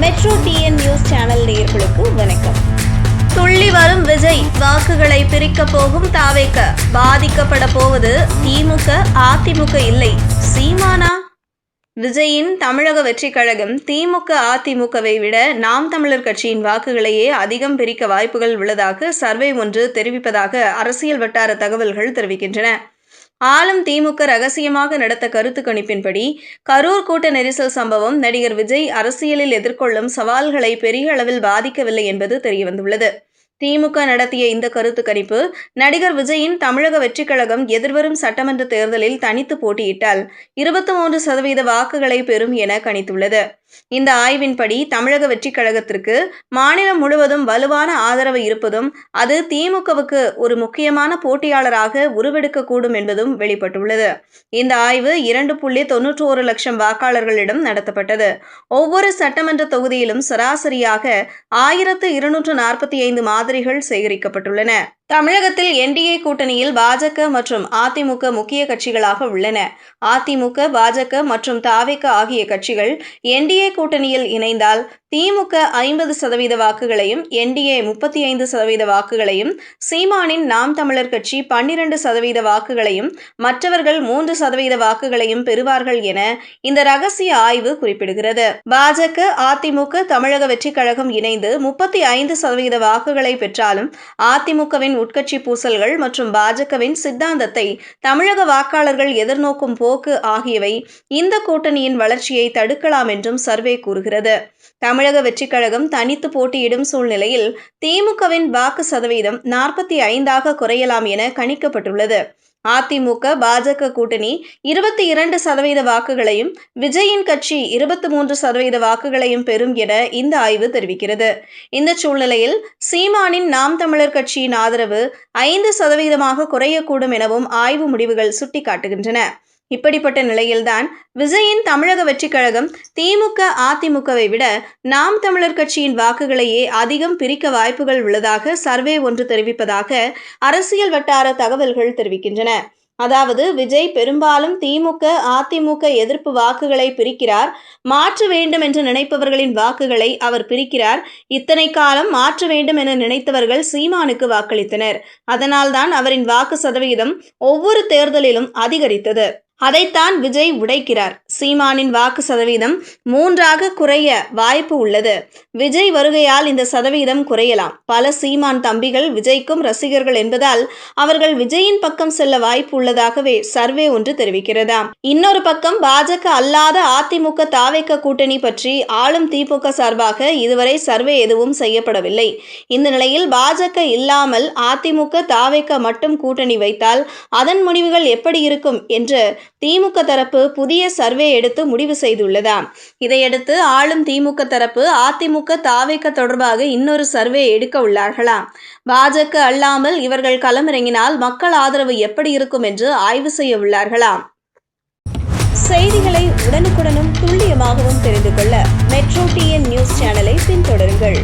Metro TN news channel நேயர்களுக்கு வணக்கம். துள்ளி வரும் விஜய் வாக்குகளை பிரிக்கப் போகும் தாவேக்க. பாதிக்கப்பட போவது திமுக அதிமுக இல்லை. சீமானா? விஜயின் தமிழக வெற்றிக் கழகம் திமுக அதிமுகவை விட நாம் தமிழர் கட்சியின் வாக்குகளையே அதிகம் பிரிக்க வாய்ப்புகள் உள்ளதாக சர்வே ஒன்று தெரிவிப்பதாக அரசியல் வட்டார தகவல்கள் தெரிவிக்கின்றன. ஆளும் திமுக ரகசியமாக நடத்த கருத்து கணிப்பின்படி கரூர் கூட்ட நெரிசல் சம்பவம் நடிகர் விஜய் அரசியலில் எதிர்கொள்ளும் சவால்களை பெரிய அளவில் பாதிக்கவில்லை என்பது தெரியவந்துள்ளது. திமுக நடத்திய இந்த கருத்து கணிப்பு நடிகர் விஜயின் தமிழக வெற்றிக்கழகம் எதிர்வரும் சட்டமன்ற தேர்தலில் தனித்து போட்டியிட்டால் இருபத்தி மூன்று சதவீத வாக்குகளை பெறும் என கணித்துள்ளது. இந்த ஆய்வின்படி தமிழக வெற்றிக்கழகத்திற்கு மாநிலம் முழுவதும் வலுவான ஆதரவு இருப்பதும் அது திமுகவுக்கு ஒரு முக்கியமான போட்டியாளராக உருவெடுக்கக்கூடும் என்பதும் வெளிப்பட்டுள்ளது. இந்த ஆய்வு இரண்டு புள்ளி தொன்னூற்றோரு லட்சம் வாக்காளர்களிடம் நடத்தப்பட்டது. ஒவ்வொரு சட்டமன்ற தொகுதியிலும் சராசரியாக ஆயிரத்து இருநூற்று நாற்பத்தி ஐந்து மாதிரிகள் சேகரிக்கப்பட்டுள்ளன. தமிழகத்தில் என்டிஏ கூட்டணியில் பாஜக மற்றும் அதிமுக முக்கிய கட்சிகளாக உள்ளன. அதிமுக பாஜக மற்றும் தாவேக ஆகிய கட்சிகள் என்டிஏ கூட்டணியில் இணைந்தால் திமுக ஐம்பது சதவீத வாக்குகளையும் என்டிஏ முப்பத்தி ஐந்து சதவீத வாக்குகளையும் சீமானின் நாம் தமிழர் கட்சி பன்னிரண்டு சதவீத வாக்குகளையும் மற்றவர்கள் மூன்று சதவீத வாக்குகளையும் பெறுவார்கள் என இந்த ரகசிய ஆய்வு குறிப்பிடுகிறது. பாஜக அதிமுக தமிழக வெற்றிக் கழகம் இணைந்து முப்பத்தி ஐந்து சதவீத வாக்குகளை பெற்றாலும் அதிமுகவின் உட்கட்சி பூசல்கள் மற்றும் பாஜகவின் சித்தாந்தத்தை தமிழக வாக்காளர்கள் எதிர்நோக்கும் போக்கு ஆகியவை இந்த கூட்டணியின் வளர்ச்சியை தடுக்கலாம் என்றும் சர்வே கூறுகிறது. தமிழக வெற்றிக் கழகம் தனித்து போட்டியிடும் சூழ்நிலையில் திமுகவின் வாக்கு சதவீதம் நாற்பத்தி ஐந்தாக குறையலாம் என கணிக்கப்பட்டுள்ளது. அதிமுக பாஜக கூட்டணி இருபத்தி இரண்டு சதவீத வாக்குகளையும் விஜயின் கட்சி இருபத்தி மூன்று சதவீத வாக்குகளையும் பெறும் என இந்த ஆய்வு தெரிவிக்கிறது. இந்த சூழ்நிலையில் சீமானின் நாம் தமிழர் கட்சியின் ஆதரவு ஐந்து சதவீதமாக குறையக்கூடும் எனவும் ஆய்வு முடிவுகள் சுட்டிக்காட்டுகின்றன. இப்படிப்பட்ட நிலையில்தான் விஜயின் தமிழக வெற்றிக் கழகம் திமுக அதிமுகவை விட நாம் தமிழர் கட்சியின் வாக்குகளையே அதிகம் பிரிக்க வாய்ப்புகள் உள்ளதாக சர்வே ஒன்று தெரிவிப்பதாக அரசியல் வட்டார தகவல்கள் தெரிவிக்கின்றன. அதாவது விஜய் பெரும்பாலும் திமுக அதிமுக எதிர்ப்பு வாக்குகளை பிரிக்கிறார் மாற்ற வேண்டும் என்று நினைப்பவர்களின் வாக்குகளை அவர் பிரிக்கிறார் இத்தனை காலம் மாற்ற வேண்டும் என நினைத்தவர்கள் சீமானுக்கு வாக்களித்தனர். அதனால்தான் அவரின் வாக்கு சதவீதம் ஒவ்வொரு தேர்தலிலும் அதிகரித்தது. அதைத்தான் விஜய் உடைக்கிறார். சீமானின் வாக்கு சதவீதம் மூன்றாக குறைய வாய்ப்பு உள்ளது. விஜய் வருகையால் இந்த சதவீதம் குறையலாம். பல சீமான் தம்பிகள் விஜய்க்கும் ரசிகர்கள் என்பதால் அவர்கள் விஜயின் பக்கம் செல்ல வாய்ப்பு உள்ளதாகவே சர்வே ஒன்று தெரிவிக்கிறதாம் இன்னொரு பக்கம் பாஜக அல்லாத அதிமுக தாவேக்க கூட்டணி பற்றி ஆளும் திமுக சார்பாக இதுவரை சர்வே எதுவும் செய்யப்படவில்லை. இந்த நிலையில் பாஜக இல்லாமல் அதிமுக தாவேக்க மட்டும் கூட்டணி வைத்தால் அதன் முடிவுகள் எப்படி இருக்கும் என்று திமுக தரப்பு புதிய சர்வே எடுத்து முடிவு செய்துள்ளதாம். இதையடுத்து ஆளும் திமுக தரப்பு அதிமுக தாவேக்க தொடர்பாக இன்னொரு சர்வே எடுக்க உள்ளார்களாம். பாஜக அல்லாமல் இவர்கள் களமிறங்கினால் மக்கள் ஆதரவு எப்படி இருக்கும் என்று ஆய்வு செய்ய உள்ளார்களாம். செய்திகளை உடனுக்குடனும் துல்லியமாகவும் தெரிந்து கொள்ள மெட்ரோ டிஎன் நியூஸ் சேனலை பின்தொடருங்கள்.